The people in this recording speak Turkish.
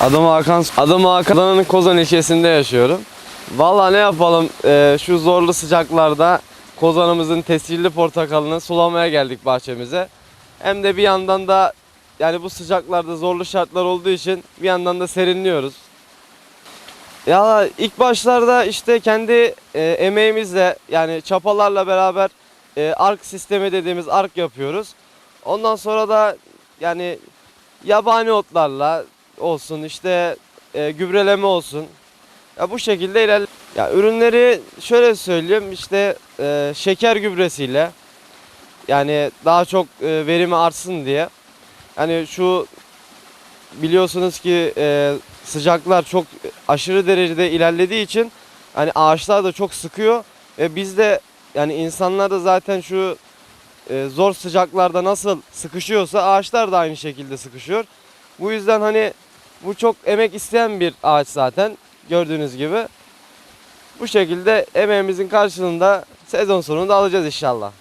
Adım Hakan. Adım Hakan. Adana'nın Kozan ilçesinde yaşıyorum. Vallahi ne yapalım e, şu zorlu sıcaklarda Kozan'ımızın tescilli portakalını sulamaya geldik bahçemize. Hem de bir yandan da yani bu sıcaklarda zorlu şartlar olduğu için bir yandan da serinliyoruz. Ya ilk başlarda işte kendi e, emeğimizle yani çapalarla beraber e, ark sistemi dediğimiz ark yapıyoruz. Ondan sonra da yani yabani otlarla olsun işte e, gübreleme olsun. Ya bu şekilde ilerle. Ya ürünleri şöyle söyleyeyim işte e, şeker gübresiyle yani daha çok e, verimi artsın diye. Hani şu biliyorsunuz ki e, sıcaklar çok aşırı derecede ilerlediği için hani ağaçlar da çok sıkıyor ve biz de yani insanlar da zaten şu e, zor sıcaklarda nasıl sıkışıyorsa ağaçlar da aynı şekilde sıkışıyor. Bu yüzden hani bu çok emek isteyen bir ağaç zaten gördüğünüz gibi. Bu şekilde emeğimizin karşılığında sezon sonunda alacağız inşallah.